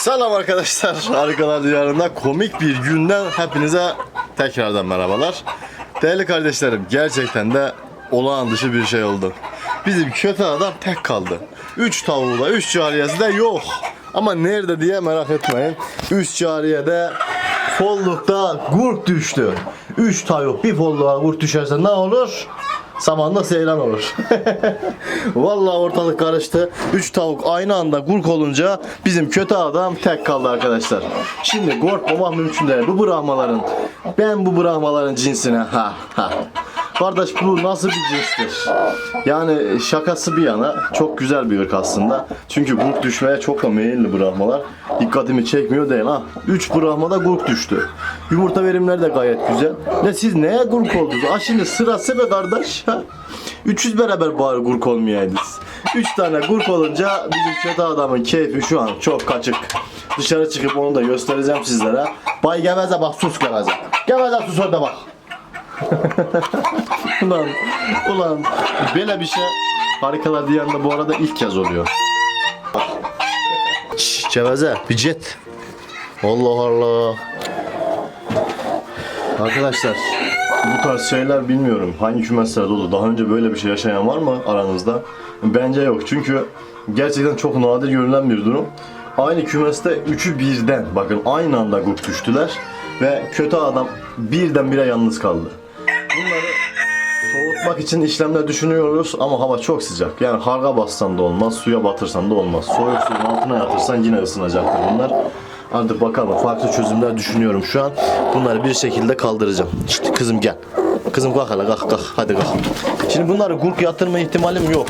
Selam arkadaşlar. Harikalar Diyarı'nda komik bir günden hepinize tekrardan merhabalar. Değerli kardeşlerim gerçekten de olağan dışı bir şey oldu. Bizim kötü adam tek kaldı. 3 tavuğu da 3 cariyesi de yok. Ama nerede diye merak etmeyin. 3 cariyede follukta gurk düştü. 3 tavuk bir folluğa gurk düşerse ne olur? Samanda seyran olur. Vallahi ortalık karıştı. 3 tavuk aynı anda gurk olunca bizim kötü adam tek kaldı arkadaşlar. Şimdi korkmamak mümkün değil. Bu bırakmaların ben bu bırakmaların cinsine ha ha. Kardeş bu nasıl bir cinstir? Yani şakası bir yana çok güzel bir ırk aslında. Çünkü gurk düşmeye çok da meyilli bırakmalar. Dikkatimi çekmiyor değil ha. 3 bırakmada gurk düştü. Yumurta verimleri de gayet güzel. Ne siz neye gurk oldunuz? Ha şimdi sırası be kardeş. Ha? 300 beraber bari gurk olmayaydınız. 3 tane gurk olunca bizim kötü adamın keyfi şu an çok kaçık. Dışarı çıkıp onu da göstereceğim sizlere. Bay Geveze bak sus Geveze. Geveze sus orada bak. ulan, ulan böyle bir şey harikalar diyarında bu arada ilk kez oluyor. Şşş Ceveze bir jet. Allah Allah. Arkadaşlar bu tarz şeyler bilmiyorum hangi kümeslerde olur. Daha önce böyle bir şey yaşayan var mı aranızda? Bence yok çünkü gerçekten çok nadir görülen bir durum. Aynı kümeste üçü birden bakın aynı anda grup düştüler ve kötü adam birdenbire yalnız kaldı. Bunları soğutmak için işlemler düşünüyoruz ama hava çok sıcak. Yani harga bassan da olmaz, suya batırsan da olmaz. Soğuk suyun altına yatırsan yine ısınacaktır bunlar. Artık bakalım farklı çözümler düşünüyorum şu an. Bunları bir şekilde kaldıracağım. İşte kızım gel. Kızım kalk hele kalk kalk hadi kalk. Şimdi bunları gurk yatırma ihtimalim yok.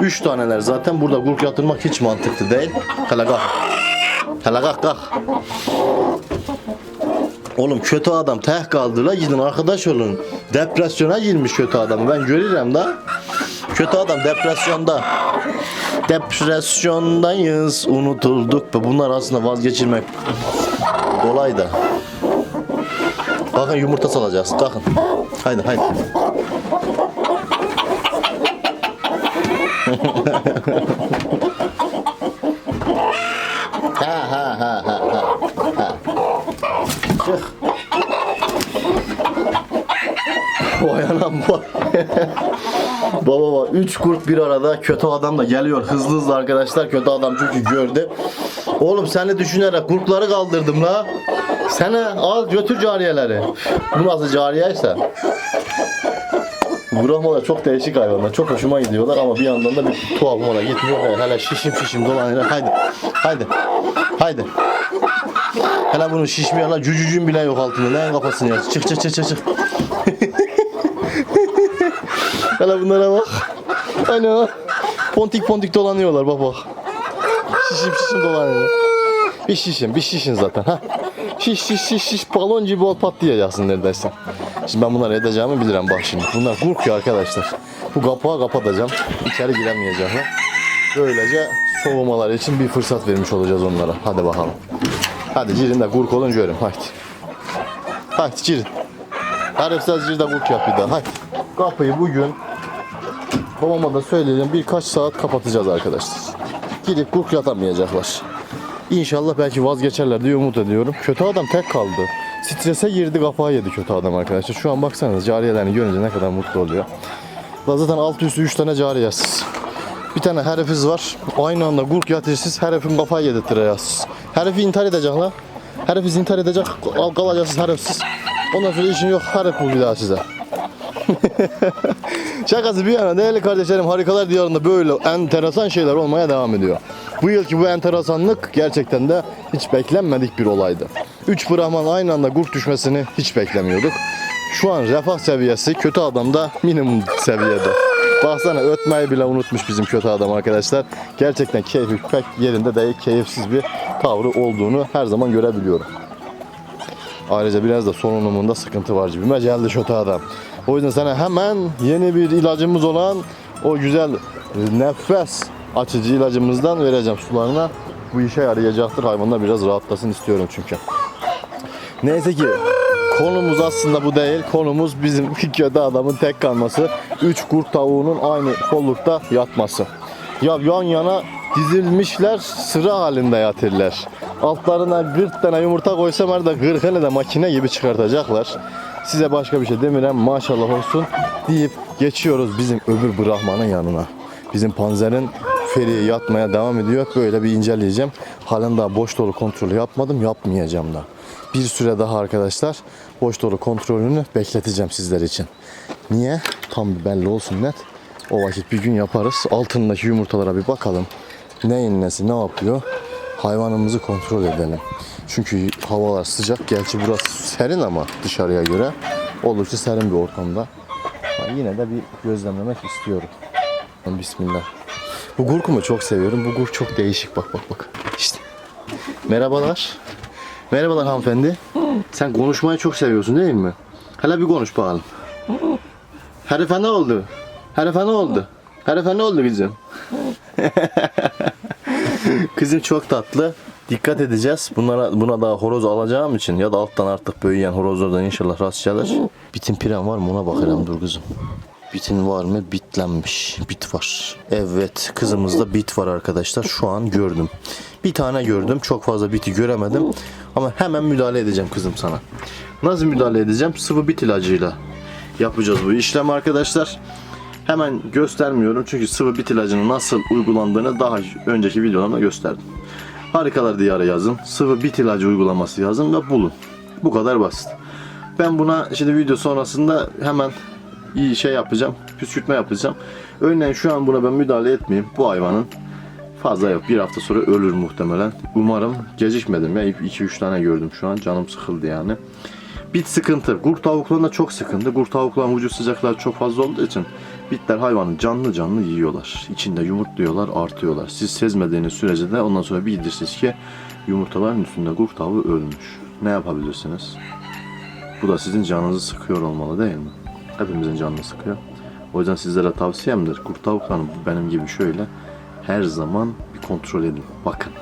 Üç taneler zaten burada gurk yatırmak hiç mantıklı değil. Hele kalk. Hele kalk kalk. Oğlum kötü adam teh kaldı la gidin arkadaş olun. Depresyona girmiş kötü adam. Ben görürüm da. Kötü adam depresyonda. Depresyondayız unutulduk ve bunlar aslında vazgeçilmek kolay da. Bakın yumurta salacağız. Kalkın. Haydi haydi. ha ha ha ha. Çık. Vay anam vay. baba baba 3 kurt bir arada kötü adam da geliyor hızlı hızlı arkadaşlar kötü adam çünkü gördü. Oğlum seni düşünerek kurtları kaldırdım la. Sene al götür cariyeleri. Bu nasıl cariyeyse. Bu rahmalar çok değişik hayvanlar. Çok hoşuma gidiyorlar ama bir yandan da bir tuhafıma da gitmiyor. Hele şişim şişim dolanıyor. Haydi. Haydi. Haydi. Hele bunun şişmiyor lan cücücüğün bile yok altında. Neyin kafasını ya? Çık çık çık çık çık. Hele bunlara bak. Ana. Pontik pontik dolanıyorlar bak bak. Şişim şişim dolanıyor. Bir şişin, bir şişin zaten. Ha. Şiş şiş şiş şiş balon gibi ol patlayacaksın neredeyse. Şimdi ben bunları edeceğimi bilirim bak şimdi. Bunlar korkuyor arkadaşlar. Bu kapağı kapatacağım. İçeri giremeyecekler. Böylece soğumalar için bir fırsat vermiş olacağız onlara. Hadi bakalım. Hadi cirin de kurk olun görün. Haydi. Haydi cirin. Harefsiz cirde kurk yap bir. Haydi. Kapıyı bugün babama da söyleyelim birkaç saat kapatacağız arkadaşlar. Gidip kurk yatamayacaklar. İnşallah belki vazgeçerler diye umut ediyorum. Kötü adam tek kaldı. Strese girdi kafayı yedi kötü adam arkadaşlar. Şu an baksanız cariyelerini görünce ne kadar mutlu oluyor. Daha zaten altı üstü 3 tane cariyesiz. Bir tane herifiz var. Aynı anda gurk yatışsız herifin kafayı yedirtireceğiz. Herifi intihar edecek lan. Herifi intihar edecek. Al kalacaksınız herifsiz. Ondan sonra işin yok. Herif bu bir daha size. Şakası bir yana değerli kardeşlerim harikalar diyarında böyle enteresan şeyler olmaya devam ediyor. Bu yılki bu enteresanlık gerçekten de hiç beklenmedik bir olaydı. Üç Brahman aynı anda gurk düşmesini hiç beklemiyorduk. Şu an refah seviyesi kötü adamda minimum seviyede. Baksana ötmeyi bile unutmuş bizim kötü adam arkadaşlar. Gerçekten keyfi pek yerinde değil, keyifsiz bir tavrı olduğunu her zaman görebiliyorum. Ayrıca biraz da solunumunda sıkıntı var gibime geldi kötü adam. O yüzden sana hemen yeni bir ilacımız olan o güzel nefes açıcı ilacımızdan vereceğim sularına. Bu işe yarayacaktır. Hayvanlar biraz rahatlasın istiyorum çünkü. Neyse ki konumuz aslında bu değil. Konumuz bizim kötü adamın tek kalması. 3 kurt tavuğunun aynı kollukta yatması. Ya yan yana dizilmişler sıra halinde yatırlar. Altlarına 40 tane yumurta koysam arada 40'ını da makine gibi çıkartacaklar. Size başka bir şey demirem maşallah olsun deyip geçiyoruz bizim öbür Brahman'ın yanına. Bizim panzerin feriye yatmaya devam ediyor. Böyle bir inceleyeceğim. Halen daha boş dolu kontrolü yapmadım. Yapmayacağım da. Bir süre daha arkadaşlar boş dolu kontrolünü bekleteceğim sizler için. Niye? Tam bir belli olsun net. O vakit bir gün yaparız. Altındaki yumurtalara bir bakalım. Neyin nesi ne yapıyor? Hayvanımızı kontrol edelim. Çünkü havalar sıcak. Gerçi burası serin ama dışarıya göre. Oldukça serin bir ortamda. Ama yine de bir gözlemlemek istiyorum. Bismillah. Bu gurkumu çok seviyorum. Bu gurk çok değişik. Bak bak bak. İşte. Merhabalar. Merhabalar hanımefendi. Sen konuşmayı çok seviyorsun değil mi? Hele bir konuş bakalım. Herife ne oldu? Herife ne oldu? Herife ne oldu kızım? kızım çok tatlı. Dikkat edeceğiz. Bunlara buna daha horoz alacağım için ya da alttan artık büyüyen horozlardan inşallah rast gelir. Bitin piren var mı ona bakalım dur kızım. Bitin var mı? Bitlenmiş. Bit var. Evet kızımızda bit var arkadaşlar. Şu an gördüm. Bir tane gördüm. Çok fazla biti göremedim. Ama hemen müdahale edeceğim kızım sana. Nasıl müdahale edeceğim? Sıvı bit ilacıyla yapacağız bu işlemi arkadaşlar. Hemen göstermiyorum çünkü sıvı bit ilacının nasıl uygulandığını daha önceki videolarımda gösterdim. Harikalar diyarı yazın. Sıvı bit ilacı uygulaması yazın ve bulun. Bu kadar basit. Ben buna şimdi video sonrasında hemen iyi şey yapacağım. Püskürtme yapacağım. Örneğin şu an buna ben müdahale etmeyeyim. Bu hayvanın fazla yok. Bir hafta sonra ölür muhtemelen. Umarım gecikmedim ya. 2-3 tane gördüm şu an. Canım sıkıldı yani. Bit sıkıntı. Kurt tavuklarında çok sıkıntı. Kurt tavukların vücut sıcaklığı çok fazla olduğu için bitler hayvanı canlı canlı yiyorlar. İçinde yumurtluyorlar, artıyorlar. Siz sezmediğiniz sürece de ondan sonra bilirsiniz ki yumurtaların üstünde kurt tavuğu ölmüş. Ne yapabilirsiniz? Bu da sizin canınızı sıkıyor olmalı değil mi? Hepimizin canını sıkıyor. O yüzden sizlere tavsiyemdir. Kurt tavuklarını benim gibi şöyle her zaman bir kontrol edin. Bakın.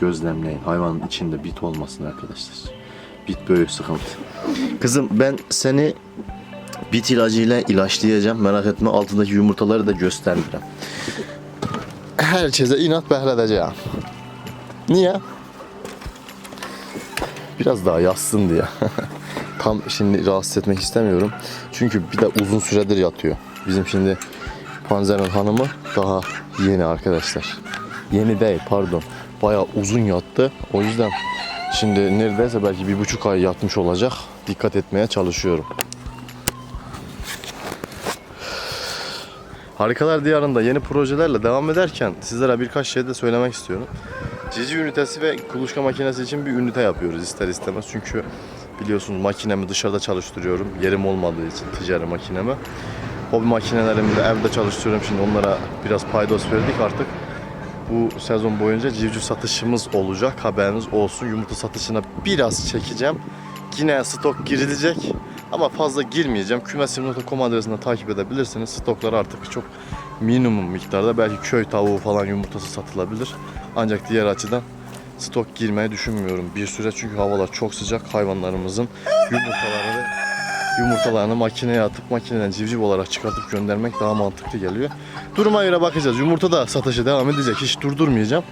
Gözlemleyin. Hayvanın içinde bit olmasın arkadaşlar. Bit böyle sıkıntı. Kızım ben seni bit ilacıyla ilaçlayacağım. Merak etme altındaki yumurtaları da göstereceğim. Herkese inat behredeceğim. Niye? Biraz daha yatsın diye. Tam şimdi rahatsız etmek istemiyorum. Çünkü bir de uzun süredir yatıyor. Bizim şimdi Panzer'in hanımı daha yeni arkadaşlar. Yeni değil pardon. Bayağı uzun yattı. O yüzden şimdi neredeyse belki bir buçuk ay yatmış olacak. Dikkat etmeye çalışıyorum. Harikalar Diyarı'nda yeni projelerle devam ederken sizlere birkaç şey de söylemek istiyorum. Cici ünitesi ve kuluçka makinesi için bir ünite yapıyoruz ister istemez. Çünkü biliyorsunuz makinemi dışarıda çalıştırıyorum. Yerim olmadığı için ticari makinemi. Hobi makinelerimi de evde çalıştırıyorum. Şimdi onlara biraz paydos verdik artık. Bu sezon boyunca civciv satışımız olacak. Haberiniz olsun. Yumurta satışına biraz çekeceğim. Yine stok girilecek. Ama fazla girmeyeceğim. Kümesim.com adresinden takip edebilirsiniz. Stoklar artık çok minimum miktarda. Belki köy tavuğu falan yumurtası satılabilir. Ancak diğer açıdan stok girmeyi düşünmüyorum bir süre. Çünkü havalar çok sıcak. Hayvanlarımızın yumurtalarını yumurtalarını makineye atıp makineden civciv olarak çıkartıp göndermek daha mantıklı geliyor. Duruma göre bakacağız. Yumurta da satışı devam edecek. Hiç durdurmayacağım.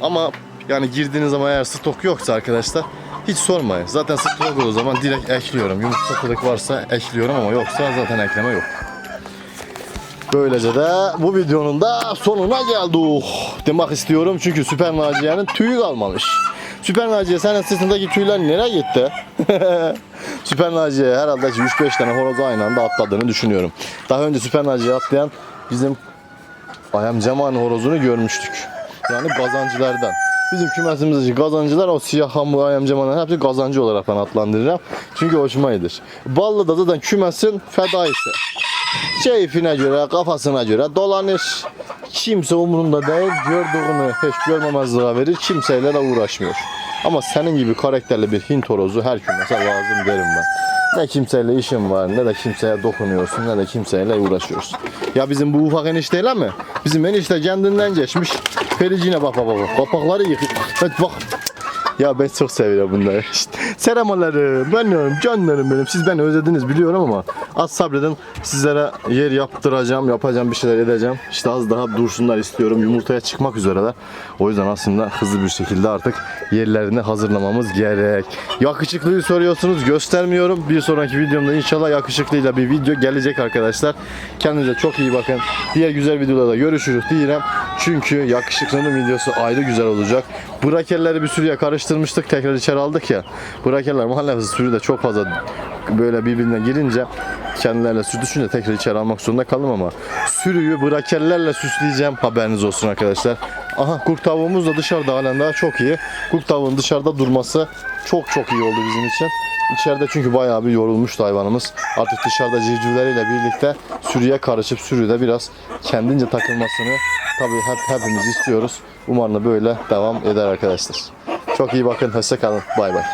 Ama yani girdiğiniz zaman eğer stok yoksa arkadaşlar hiç sormayın. Zaten stok olduğu zaman direkt ekliyorum. Yumurta satılık varsa ekliyorum ama yoksa zaten ekleme yok. Böylece de bu videonun da sonuna geldik. Demek istiyorum çünkü Süper Naciye'nin tüyü kalmamış. Süper Naciye senin sırtındaki tüyler nereye gitti? Süper Naciye herhalde ki 3-5 tane horoz aynı anda atladığını düşünüyorum. Daha önce Süper Naciye atlayan bizim Ayam Cemal horozunu görmüştük. Yani kazancılardan. Bizim kümesimizdeki kazancılar o siyah hamur ayam cemanların hepsi kazancı olarak ben adlandırırım. Çünkü hoşuma gider. Ballı da zaten kümesin fedaisi. Keyfine göre, kafasına göre dolanır. Kimse umurunda değil, gördüğünü hiç görmemezliğe verir, kimseyle de uğraşmıyor. Ama senin gibi karakterli bir Hint horozu her kümese lazım derim ben. Ne kimseyle işin var, ne de kimseye dokunuyorsun, ne de kimseyle uğraşıyorsun. Ya bizim bu ufak enişteyle mi? Bizim enişte kendinden geçmiş. Fericine bak bak bak. Kapakları yıkıyor. Bak bak. Ya ben çok seviyorum bunları. İşte, selamlarım, benim, canlarım benim. Siz beni özlediniz biliyorum ama Az sabredin. Sizlere yer yaptıracağım, yapacağım bir şeyler edeceğim. İşte az daha dursunlar istiyorum. Yumurtaya çıkmak üzereler. O yüzden aslında hızlı bir şekilde artık yerlerini hazırlamamız gerek. Yakışıklıyı soruyorsunuz. Göstermiyorum. Bir sonraki videomda inşallah yakışıklıyla bir video gelecek arkadaşlar. Kendinize çok iyi bakın. Diğer güzel videolarda görüşürüz diyeceğim. Çünkü yakışıklının videosu ayrı güzel olacak. Brakerleri bir sürüye karıştırmıştık. Tekrar içeri aldık ya. Brakerler mahallemiz sürüde çok fazla böyle birbirine girince kendilerine süt düşünce tekrar içeri almak zorunda kaldım ama sürüyü brakerlerle süsleyeceğim. Haberiniz olsun arkadaşlar. Aha kurt tavuğumuz da dışarıda halen daha çok iyi. Kurt tavuğun dışarıda durması çok çok iyi oldu bizim için. İçeride çünkü bayağı bir yorulmuştu hayvanımız. Artık dışarıda civcivleriyle birlikte sürüye karışıp sürüde biraz kendince takılmasını tabii hep hepimiz istiyoruz. Umarım böyle devam eder arkadaşlar. Çok iyi bakın. Hoşça kalın. Bay bay.